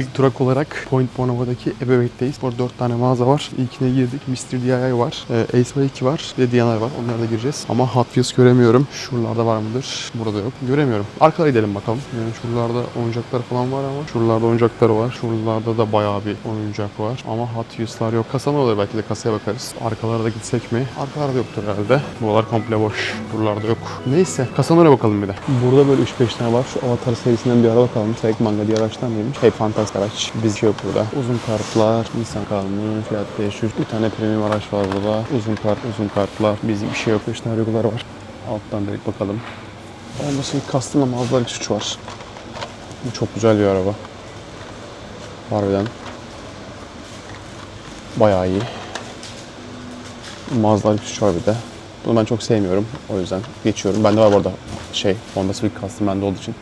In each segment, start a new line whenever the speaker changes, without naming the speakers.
İlk durak olarak Point Bonovo'daki Ebeveyn'teyiz. Burada 4 tane mağaza var. İlkine girdik. Mr. DIY var. E, Ace 2 var. Ve Diyanar var. Onlara da gireceğiz. Ama Hot Wheels göremiyorum. Şuralarda var mıdır? Burada yok. Göremiyorum. Arkaya gidelim bakalım. Yani şuralarda oyuncaklar falan var ama şuralarda oyuncaklar var. Şuralarda da bayağı bir oyuncak var. Ama Hot Wheels'lar yok. Kasa ne olur? Belki de kasaya bakarız. Arkalara da gitsek mi? Arkalarda yoktur herhalde. Buralar komple boş. Buralarda yok. Neyse. Kasalara bakalım bir de. Burada böyle 3-5 tane var. Şu Avatar serisinden bir araba kalmış. Tek manga diye araçtan neymiş? Hep fantastik araç. Biz yok burada. Uzun kartlar. insan kalmış. Fiyat 500. Bir tane premium araç var burada. Uzun kart, uzun kartlar. Bizim bir şey yok. 5 tane regular var. Alttan direkt bakalım. Ondan sonra custom'la mağazalar suç var. Bu çok güzel bir araba. Harbiden. Bayağı iyi. Mağazalar suç var bir de. Bunu ben çok sevmiyorum. O yüzden geçiyorum. Bende var bu arada şey Honda Civic Custom bende olduğu için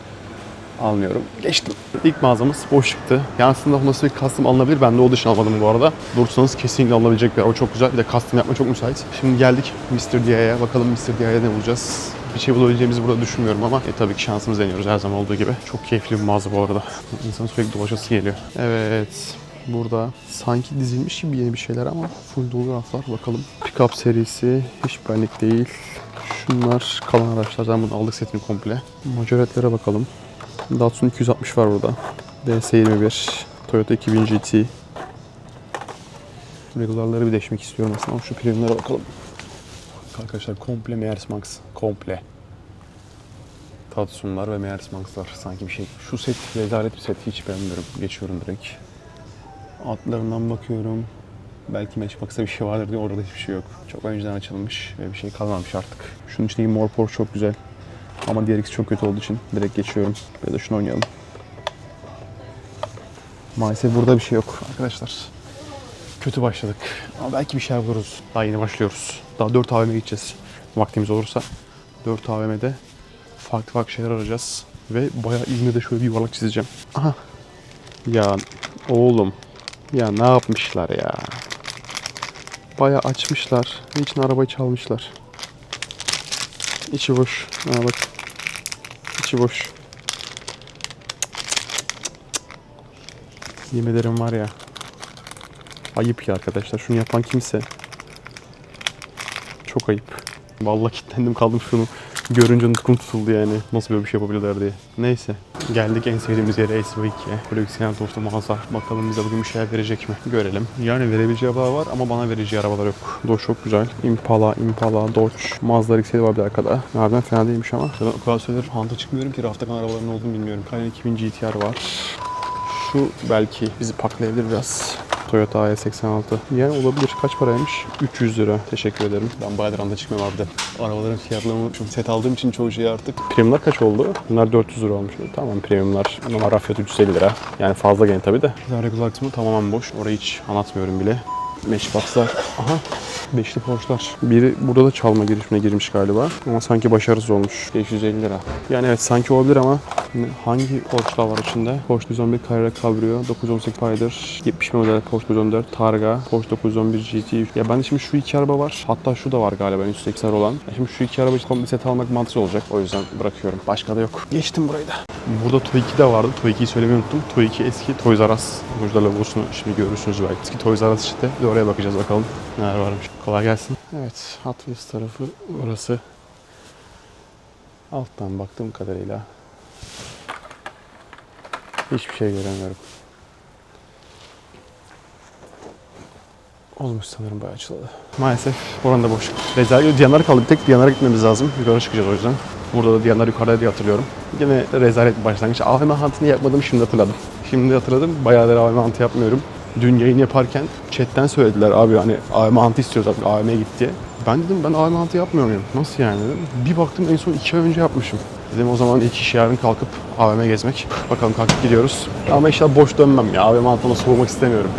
almıyorum. Geçtim. İlk mağazamız boş çıktı. Yani aslında Honda Civic Custom alınabilir. Bende olduğu için almadım bu arada. Dursanız kesinlikle alınabilecek bir araba. Çok güzel. Bir de custom yapma çok müsait. Şimdi geldik Mr. Dia'ya. Bakalım Mr. Dia'ya ne bulacağız. Bir şey bulabileceğimizi burada düşünmüyorum ama e, tabii ki şansımız deniyoruz her zaman olduğu gibi. Çok keyifli bir mağaza bu arada. İnsanın sürekli dolaşası geliyor. Evet. Burada sanki dizilmiş gibi yeni bir şeyler ama full dolu raflar. Bakalım. Pickup serisi hiç benlik değil. Şunlar kalan araçlar. Zaten bunu aldık setini komple. Majoretlere bakalım. Datsun 260 var burada. DS21, Toyota 2000 GT. Regularları bir değişmek istiyorum aslında ama şu premiumlara bakalım. Arkadaşlar komple Mears Max. Komple. Tatsunlar ve Mears Max'lar. Sanki bir şey. Şu set rezalet bir set. Hiç beğenmiyorum. Geçiyorum direkt. Altlarından bakıyorum. Belki Matchbox'ta bir şey vardır diye orada hiçbir şey yok. Çok önceden açılmış ve bir şey kalmamış artık. Şunun içindeki mor Porsche çok güzel. Ama diğer ikisi çok kötü olduğu için direkt geçiyorum. Ya da şunu oynayalım. Maalesef burada bir şey yok arkadaşlar. Kötü başladık. Ama belki bir şey buluruz. Daha yeni başlıyoruz. Daha 4 AVM'ye gideceğiz. Vaktimiz olursa. 4 AVM'de farklı farklı şeyler arayacağız. Ve bayağı İzmir'de şöyle bir yuvarlak çizeceğim. Aha. Ya oğlum. Ya ne yapmışlar ya. Bayağı açmışlar. Ve içine arabayı çalmışlar. İçi boş. Ha bak. İçi boş. Yemin var ya. Ayıp ya arkadaşlar. Şunu yapan kimse. Çok ayıp. Vallahi kilitlendim kaldım şunu. Görünce nutkum tutuldu yani. Nasıl böyle bir şey yapabilirler diye. Neyse. Geldik en sevdiğimiz yere SV2'ye. Koleksiyon tostu mağaza. Bakalım bize bugün bir şeyler verecek mi? Görelim. Yani verebileceği arabalar var ama bana vereceği arabalar yok. Dodge çok güzel. Impala, Impala, Dodge. Mazda RX-7 var bir arkada. Harbiden fena değilmiş ama. Ben o kadar süredir Hanta çıkmıyorum ki rafta kalan arabaların olduğunu bilmiyorum. Cayenne 2000 GTR var. Şu belki bizi paklayabilir biraz. Toyota AE86. Yani olabilir. Kaç paraymış? 300 lira. Teşekkür ederim. Ben bayağıdır anda çıkmıyorum harbiden. Arabaların fiyatlarını unutmuşum. Set aldığım için çoğu şeyi artık. Premiumlar kaç oldu? Bunlar 400 lira olmuş. Tamam premiumlar. Normal raf fiyatı 350 lira. Yani fazla gene tabii de. Regular kısmı tamamen boş. Orayı hiç anlatmıyorum bile. Matchbox'lar. Aha. Beşli Porsche'lar. Biri burada da çalma girişimine girmiş galiba. Ama sanki başarısız olmuş. 550 lira. Yani evet sanki olabilir ama ne- hangi Porsche'lar var içinde? Porsche 911 Carrera Cabrio, 918 Spider, 70 model Porsche 914 Targa, Porsche 911 GT. Ya ben şimdi şu iki araba var. Hatta şu da var galiba en üstteki sarı olan. Ya şimdi şu iki araba kombi set almak mantıklı olacak. O yüzden bırakıyorum. Başka da yok. Geçtim burayı da. Burada Toy 2 de vardı. Toy 2'yi söylemeyi unuttum. Toy 2 eski Toys R Us. Burada logosunu şimdi görürsünüz belki. Eski Toys R Us işte. Oraya bakacağız bakalım neler varmış. Kolay gelsin. Evet Hot Wheels tarafı orası. Alttan baktığım kadarıyla hiçbir şey göremiyorum. Olmuş sanırım bayağı açıldı. Maalesef oranın da boş. Rezalet Diyanara kaldı. Bir tek Diyanara gitmemiz lazım. Yukarı çıkacağız o yüzden. Burada da Diyanar yukarıda diye hatırlıyorum. Yine rezalet bir başlangıç. AVM hantını yapmadım şimdi hatırladım. Şimdi hatırladım. Bayağıdır AVM hantı yapmıyorum. Dün yayın yaparken chatten söylediler abi hani AVM hantı istiyoruz artık AVM'ye git. Ben dedim ben AVM hantı yapmıyor muyum? Nasıl yani dedim. Bir baktım en son iki ay önce yapmışım. Dedim o zaman ilk iş yarın kalkıp AVM'ye gezmek. Bakalım kalkıp gidiyoruz. Ama inşallah boş dönmem ya. AVM hantına soğumak istemiyorum.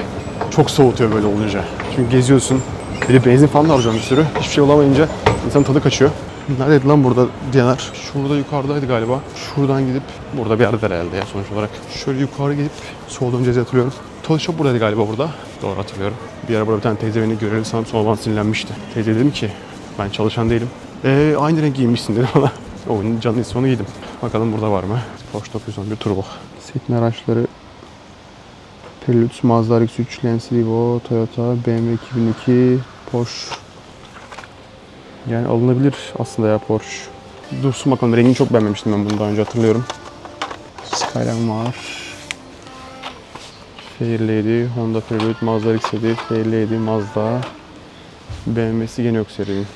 Çok soğutuyor böyle olunca. Çünkü geziyorsun. Bir de benzin falan da harcıyorum bir sürü. Hiçbir şey olamayınca insanın tadı kaçıyor. Neredeydi lan burada Diyaner? Şurada yukarıdaydı galiba. Şuradan gidip burada bir yerde herhalde ya sonuç olarak. Şöyle yukarı gidip sol döneceğiz hatırlıyorum. Toy Shop buradaydı galiba burada. Doğru hatırlıyorum. Bir ara burada bir tane teyze beni göreli sanırım sonradan sinirlenmişti. Teyze dedim ki ben çalışan değilim. Eee aynı renk giymişsin dedi bana. Onun canlı onu giydim. Bakalım burada var mı? Porsche 911 Turbo. Sekme araçları Prelude, Mazda RX-3, Lancia Evo, Toyota, BMW 2002, Porsche. Yani alınabilir aslında ya Porsche. Dursun bakalım rengini çok beğenmemiştim ben bunu daha önce hatırlıyorum. Skyline var. Fairlady, Honda Prelude, Mazda RX-7, Fairlady, Mazda. BMW'si gene yok serinin.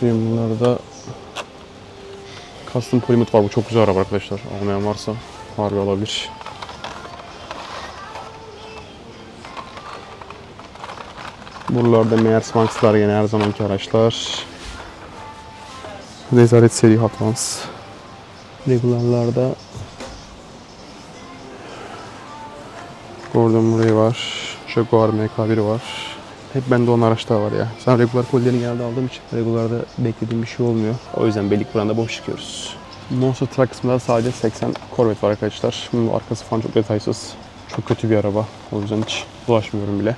Premium'larda Custom Plymouth var. Bu çok güzel araba arkadaşlar. Almayan varsa harbi alabilir. Buralarda Max'lar yine her zamanki araçlar. Rezalet seri Hot Ones. Regularlarda Gordon Murray var. Jaguar MK1 var. Hep bende onun araçlar var ya. Sen regular kolilerini genelde aldığım için regularda beklediğim bir şey olmuyor. O yüzden Beylikdüzü'nde boş çıkıyoruz. Monster Truck kısmında sadece 80 Corvette var arkadaşlar. Bunun arkası falan çok detaysız. Çok kötü bir araba. O yüzden hiç bulaşmıyorum bile.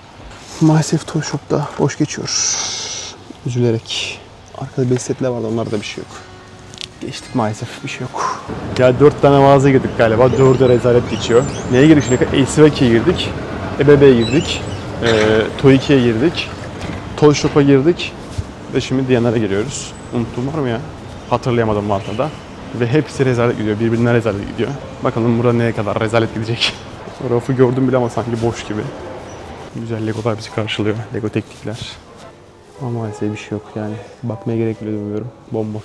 Maalesef Toy Shop'ta boş geçiyor. Üzülerek. Arkada bisikletler vardı onlarda bir şey yok. Geçtik maalesef bir şey yok. Ya dört tane mağaza girdik galiba. Dördü rezalet geçiyor. Neye girdik şimdi? ACVK'ye girdik. EBB'ye girdik. E, Toy 2'ye girdik. Toy Shop'a girdik. Ve şimdi Diyanar'a giriyoruz. Unuttuğum var mı ya? Hatırlayamadım markada. Ve hepsi rezalet gidiyor. Birbirinden rezalet gidiyor. Bakalım burada neye kadar rezalet gidecek. Rafı gördüm bile ama sanki boş gibi. Güzel Legolar bizi karşılıyor. Lego teknikler. Ama maalesef bir şey yok yani. Bakmaya gerek bile duymuyorum. Bomboş.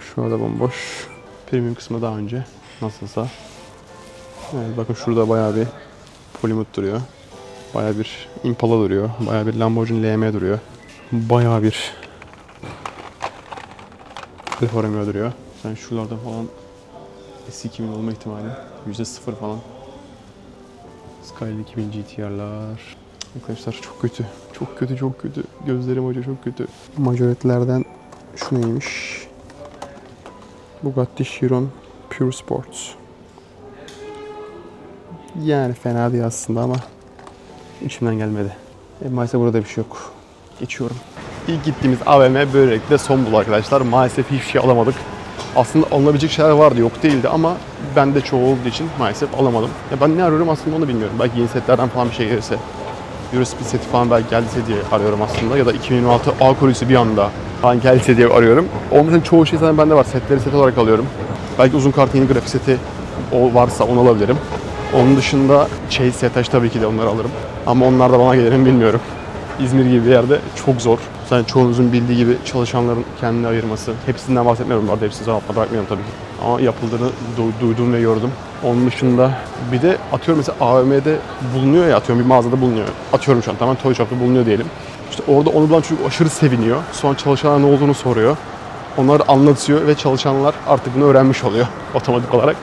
Şu anda bomboş. Premium kısmı daha önce. Nasılsa. Evet bakın şurada bayağı bir Plymouth duruyor. Bayağı bir Impala duruyor. Bayağı bir Lamborghini LM duruyor. Bayağı bir Alfa Romeo duruyor. Sen şuralarda falan S2000 olma ihtimali %0 falan. Skyline 2000 GTR'lar. Arkadaşlar çok kötü. Çok kötü, çok kötü. Gözlerim acıyor, çok kötü. Majoretlerden şu neymiş? Bugatti Chiron Pure Sports. Yani fena değil aslında ama içimden gelmedi. E, maalesef burada bir şey yok. Geçiyorum. İlk gittiğimiz AVM böylelikle son buldu arkadaşlar. Maalesef hiçbir şey alamadık. Aslında alınabilecek şeyler vardı yok değildi ama ben de çoğu olduğu için maalesef alamadım. Ya ben ne arıyorum aslında onu bilmiyorum. Belki yeni setlerden falan bir şey gelirse. Eurospeed seti falan belki geldiyse diye arıyorum aslında. Ya da 2026 A koruyusu bir anda falan geldiyse diye arıyorum. İçin çoğu şey zaten bende var. Setleri set olarak alıyorum. Belki uzun kart yeni grafik seti o varsa onu alabilirim. Onun dışında Chase Setaş tabii ki de onları alırım. Ama onlar da bana gelir mi bilmiyorum. İzmir gibi bir yerde çok zor. Zaten çoğunuzun bildiği gibi çalışanların kendini ayırması. Hepsinden bahsetmiyorum bu arada. Hepsini altına bırakmıyorum tabii ki. Ama yapıldığını du- duydum ve gördüm. Onun dışında bir de atıyorum mesela AVM'de bulunuyor ya atıyorum bir mağazada bulunuyor. Atıyorum şu an tamamen Toy Shop'ta bulunuyor diyelim. İşte orada onu bulan çocuk aşırı seviniyor. Sonra çalışanlar ne olduğunu soruyor. Onlar anlatıyor ve çalışanlar artık bunu öğrenmiş oluyor otomatik olarak.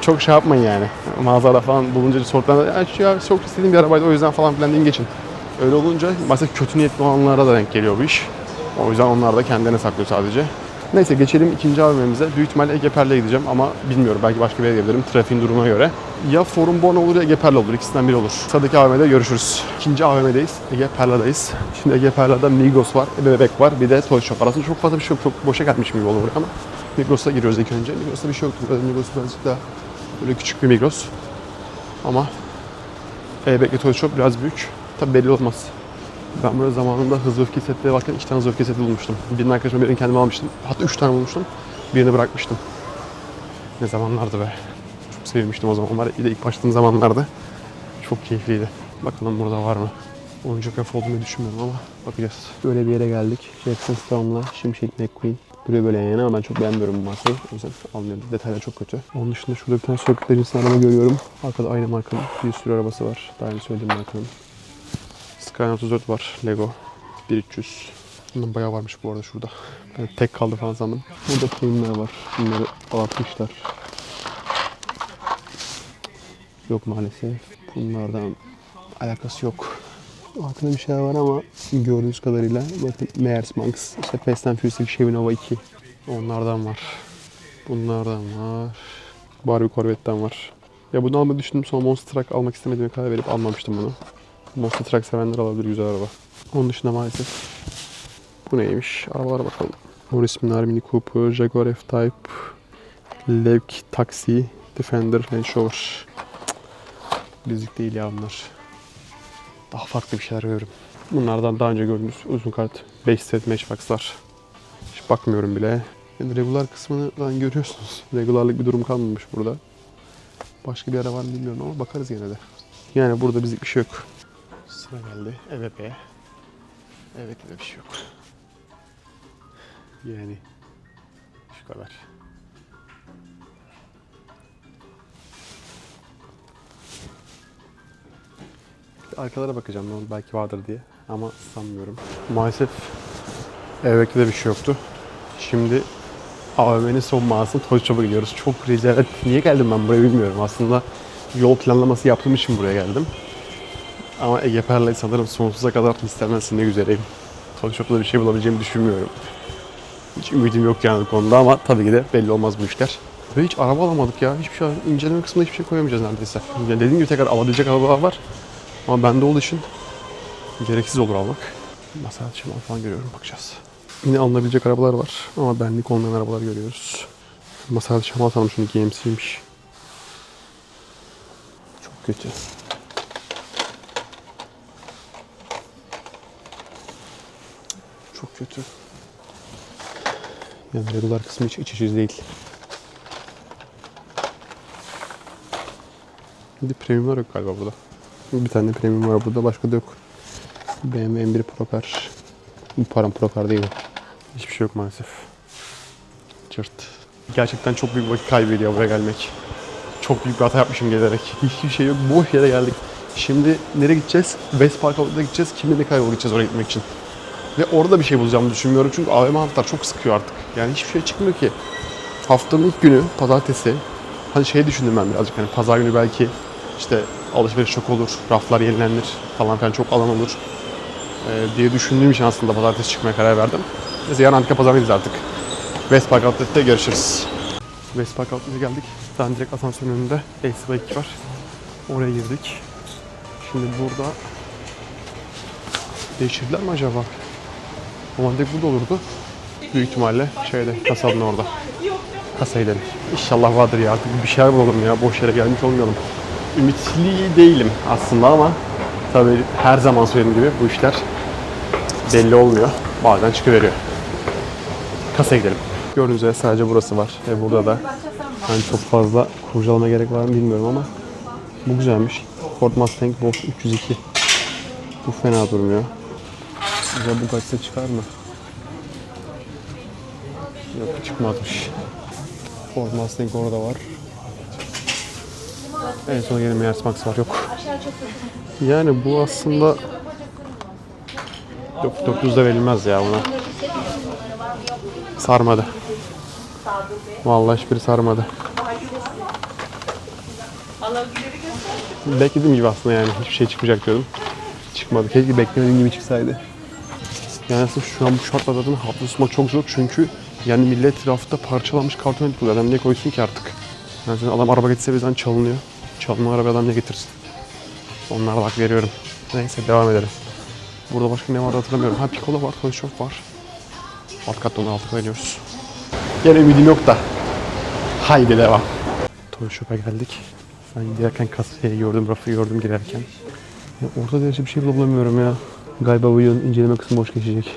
Çok şey yapmayın yani. Mağazada falan bulunca sorduklarında ya, ya çok istediğim bir arabaydı o yüzden falan filan deyin geçin. Öyle olunca maalesef kötü niyetli olanlara da denk geliyor bu iş. O yüzden onlar da kendine saklıyor sadece. Neyse geçelim ikinci AVM'mize. Büyük ihtimalle Ege Per'le gideceğim ama bilmiyorum. Belki başka bir yere gidebilirim. Trafiğin durumuna göre. Ya Forum Born olur ya Ege Per'le olur. İkisinden biri olur. Sıradaki AVM'de görüşürüz. İkinci AVM'deyiz. Ege Perla'dayız. Şimdi Ege Perla'da Migros var, Ebe Bebek var. Bir de Toy Shop. Arasında çok fazla bir şey yok. Çok boşa gelmişim gibi olur ama Migros'a giriyoruz ilk önce. Migros'ta bir şey yoktu. Migros birazcık daha böyle küçük bir Migros. Ama Ebe Bebek Toy Shop biraz büyük. Tabi belli olmaz. Ben böyle zamanında hızlı öfke setleri varken iki tane hızlı öfke seti bulmuştum. Birini arkadaşıma birini kendime almıştım. Hatta üç tane bulmuştum. Birini bırakmıştım. Ne zamanlardı be. Çok sevmiştim o zamanlar. Bir de ilk başladığım zamanlarda. Çok keyifliydi. Bakalım burada var mı? Oyuncak raf olduğunu düşünmüyorum ama bakacağız. Böyle bir yere geldik. Jackson Storm'la Şimşek McQueen. Duruyor böyle yan yana ama ben çok beğenmiyorum bu markayı. O yüzden almıyorum. Detaylar çok kötü. Onun dışında şurada bir tane Circuit Legends'ın araba görüyorum. Arkada aynı markanın bir sürü arabası var. Daha önce söylediğim markanın. Skyline 34 var. Lego. 1300. Bundan bayağı varmış bu arada şurada. Ben tek kaldı falan sandım. Burada filmler var. Bunları abartmışlar. Yok maalesef. Bunlardan alakası yok. Altında bir şeyler var ama gördüğünüz kadarıyla bakın Mears Monks, işte Fast and Furious Chevy Nova 2. Onlardan var. Bunlardan var. Barbie Corvette'den var. Ya bunu almayı düşündüm sonra Monster Truck almak istemediğime karar verip almamıştım bunu. Monster Truck sevenler alabilir güzel araba. Onun dışında maalesef bu neymiş? Arabalara bakalım. Morris Minor, Mini Cooper, Jaguar F-Type, Levk Taxi, Defender, Range Rover. Bizlik değil ya bunlar. Daha farklı bir şeyler görüyorum. Bunlardan daha önce gördüğünüz uzun kart 5 set matchbox'lar. Hiç bakmıyorum bile. Yani regular kısmından görüyorsunuz. Regularlık bir durum kalmamış burada. Başka bir ara var mı bilmiyorum ama bakarız yine de. Yani burada bizlik bir şey yok. Sıra geldi EVP'ye. Evet de bir şey yok. Yani şu kadar. Arkalara bakacağım belki vardır diye ama sanmıyorum. Maalesef Evrek'te de bir şey yoktu. Şimdi AVM'nin son mağazasına Toy Shop'a gidiyoruz. Çok rezalet. Niye geldim ben buraya bilmiyorum. Aslında yol planlaması yaptığım için buraya geldim. Ama Ege sanırım sonsuza kadar istemezsin ne üzereyim. Toy Shop'ta bir şey bulabileceğimi düşünmüyorum. Hiç ümidim yok yani konuda ama tabii ki de belli olmaz bu işler. Ve hiç araba alamadık ya. Hiçbir şey, inceleme kısmında hiçbir şey koyamayacağız neredeyse. Yani dediğim gibi tekrar alabilecek arabalar var. Ama bende olduğu için gereksiz olur almak. Masal çimen falan görüyorum bakacağız. Yine alınabilecek arabalar var ama benlik olmayan arabalar görüyoruz. Masal çimen atalım şunu GMC'ymiş. Çok kötü. Çok kötü. Yani regular kısmı hiç iç içiz değil. Bir de premiumlar yok galiba burada. Bir tane premium var burada başka da yok. BMW M1 Proper. Bu param Proper değil o. Hiçbir şey yok maalesef. Çırt. Gerçekten çok büyük vakit kaybediyor buraya gelmek. Çok büyük bir hata yapmışım gelerek. Hiçbir şey yok. Boş yere geldik. Şimdi nereye gideceğiz? West Park Outlet'a gideceğiz. Kimle ne kaybol gideceğiz oraya gitmek için. Ve orada bir şey bulacağımı düşünmüyorum. Çünkü AVM haftalar çok sıkıyor artık. Yani hiçbir şey çıkmıyor ki. Haftanın ilk günü pazartesi. Hani şey düşündüm ben birazcık. Hani pazar günü belki işte alışveriş çok olur, raflar yenilenir falan filan çok alan olur ee, diye düşündüğüm için aslında pazartesi çıkmaya karar verdim. Neyse yarın antika pazarıyız artık. West Park Outlet'te görüşürüz. West Park Outlet'e geldik. Zaten direkt asansörün önünde LCV 2 var. Oraya girdik. Şimdi burada değiştirdiler mi acaba? Normalde burada olurdu. Büyük ihtimalle şeyde kasanın orada. Kasaya gidelim. İnşallah vardır ya artık bir şeyler bulalım ya. Boş yere gelmiş olmayalım. Ümitli değilim aslında ama tabii her zaman söylediğim gibi bu işler belli olmuyor. Bazen çıkıveriyor. Kasaya gidelim. Gördüğünüz üzere sadece burası var. Ve burada da hani çok fazla kurcalama gerek var mı bilmiyorum ama bu güzelmiş. Ford Mustang Boss 302. Bu fena durmuyor. Bize bu kaçsa çıkar mı? Yok çıkmazmış. Ford Mustang orada var. En son yeni Mercedes Max var yok. Yani bu aslında yok 9'da verilmez ya buna. Sarmadı. Vallahi hiçbiri sarmadı. Beklediğim gibi aslında yani hiçbir şey çıkmayacak diyordum. Çıkmadı. Keşke beklemediğim gibi çıksaydı. Yani aslında şu an bu şartlarda zaten hafta tutmak çok zor çünkü yani millet rafta parçalanmış karton et buluyor. Adam ne koysun ki artık? Yani adam araba getirse bizden çalınıyor. Çalınan araba adam ne getirsin? Onlara hak veriyorum. Neyse devam edelim. Burada başka ne vardı hatırlamıyorum. Ha Piccolo var, Toy Shop var. Alt katta onu altık oynuyoruz. Gene ümidim yok da. Haydi devam. Toy Shop'a geldik. Ben girerken kasayı gördüm, rafı gördüm girerken. Ya orta derece bir şey bulamıyorum ya. Galiba bu yılın inceleme kısmı boş geçecek.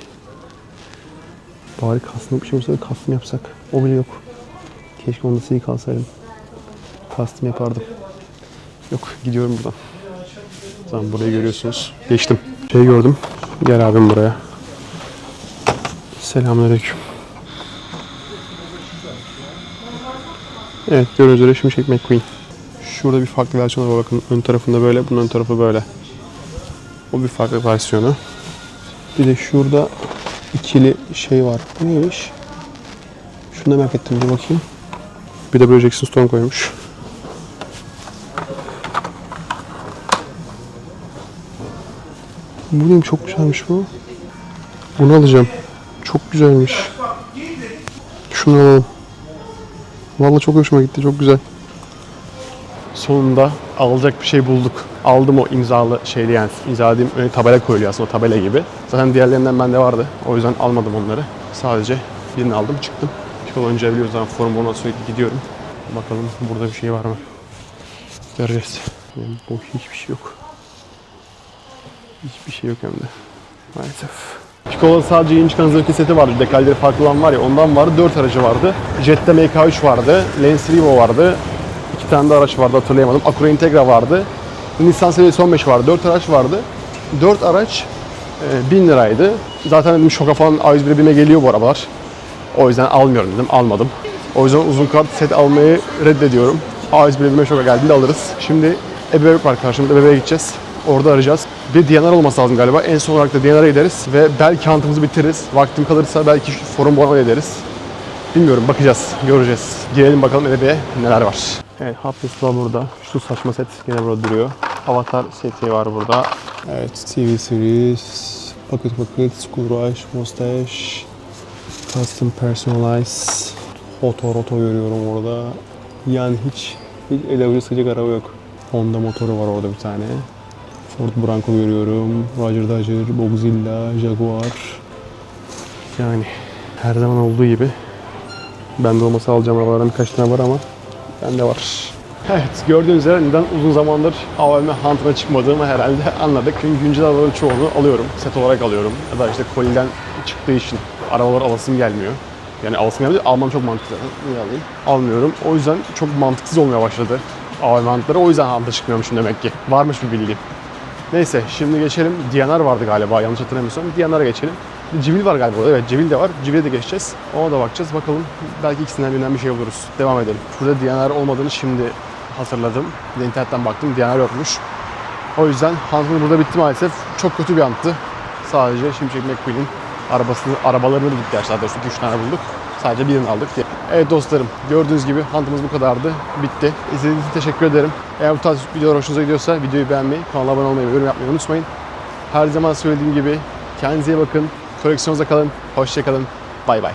Bari kastım bir şey olsa kastım yapsak. O bile yok. Keşke onda iyi kalsaydım. Kastım yapardım. Yok gidiyorum buradan. Tamam burayı görüyorsunuz. Geçtim. Şey gördüm. Gel abim buraya. Selamünaleyküm. Evet gördüğünüz üzere Şimşek McQueen. Şurada bir farklı versiyonu var bakın. Ön tarafında böyle, bunun ön tarafı böyle. O bir farklı versiyonu. Bir de şurada ikili şey var. Bu neymiş? Şunu da merak ettim bir bakayım. Bir de böyle Jackson Stone koymuş. Bu neyim çok güzelmiş bu. Bunu alacağım. Çok güzelmiş. Şunu alalım. Vallahi çok hoşuma gitti. Çok güzel. Sonunda alacak bir şey bulduk. Aldım o imzalı şeyli yani imzaladığım tabela koyuluyor aslında o tabela gibi. Zaten diğerlerinden bende vardı. O yüzden almadım onları. Sadece birini aldım çıktım. Yol önce biliyoruz zaten forum ona sürekli gidiyorum. Bakalım burada bir şey var mı? Göreceğiz. Yani boş hiçbir şey yok. Hiçbir şey yok hem de. Maalesef. Piccola sadece yeni çıkan zırhlı seti vardı. Dekalleri farklı olan var ya ondan vardı. 4 aracı vardı. Jetta MK3 vardı. Lance Revo vardı. Tane de araç vardı hatırlayamadım. Acura Integra vardı. Nissan seviyesi 15 vardı. 4 araç vardı. 4 araç e, 1000 liraydı. Zaten dedim şoka falan A101'e bime geliyor bu arabalar. O yüzden almıyorum dedim. Almadım. O yüzden uzun kart set almayı reddediyorum. A101'e bime şoka geldiğinde alırız. Şimdi Ebebek var karşımızda. Ebebeğe gideceğiz. Orada arayacağız. Bir DNR olması lazım galiba. En son olarak da DNR'a gideriz ve belki hantımızı bitiririz. Vaktim kalırsa belki forum borana ederiz. Bilmiyorum bakacağız, göreceğiz. Girelim bakalım Ebebeğe neler var. Evet Wheels var burada. Şu saçma set gene burada duruyor. Avatar seti var burada. Evet TV Series, Pocket, School Rush, Mustache, Custom Personalize, Oto Roto görüyorum orada. Yani hiç, hiç ele sıcak araba yok. Honda motoru var orada bir tane. Ford Bronco görüyorum. Roger Dodger, Bogzilla, Jaguar. Yani her zaman olduğu gibi bende olmasa alacağım arabalardan birkaç tane var ama bende var. Evet gördüğünüz üzere neden uzun zamandır AVM Hunt'ına çıkmadığımı herhalde anladık. Çünkü güncel arabaların çoğunu alıyorum. Set olarak alıyorum. Ya da işte koliden çıktığı için arabalar alasım gelmiyor. Yani alasım gelmiyor. Almam çok mantıklı. Niye alayım? Almıyorum. O yüzden çok mantıksız olmaya başladı. AVM Hunt'ları. O yüzden Hunt'a çıkmıyormuşum demek ki. Varmış bir bildiğim. Neyse şimdi geçelim. DNR vardı galiba yanlış hatırlamıyorsam. DNR'a geçelim. Civil var galiba. Evet Civil de var. Civil'e de geçeceğiz. Ona da bakacağız. Bakalım belki ikisinden birinden bir şey buluruz. Devam edelim. Burada DNR olmadığını şimdi hatırladım. Bir de internetten baktım. DNR yokmuş. O yüzden Hunt'ın burada bitti maalesef. Çok kötü bir anttı. Sadece Şimşek McQueen'in arabasını, arabalarını bulduk gerçi daha doğrusu 3 tane bulduk. Sadece birini aldık. Evet dostlarım gördüğünüz gibi Hunt'ımız bu kadardı. Bitti. İzlediğiniz için teşekkür ederim. Eğer bu tarz videolar hoşunuza gidiyorsa videoyu beğenmeyi, kanala abone olmayı ve yorum yapmayı unutmayın. Her zaman söylediğim gibi kendinize iyi bakın. Koleksiyonunuza kalın. Hoşçakalın. Bay bay.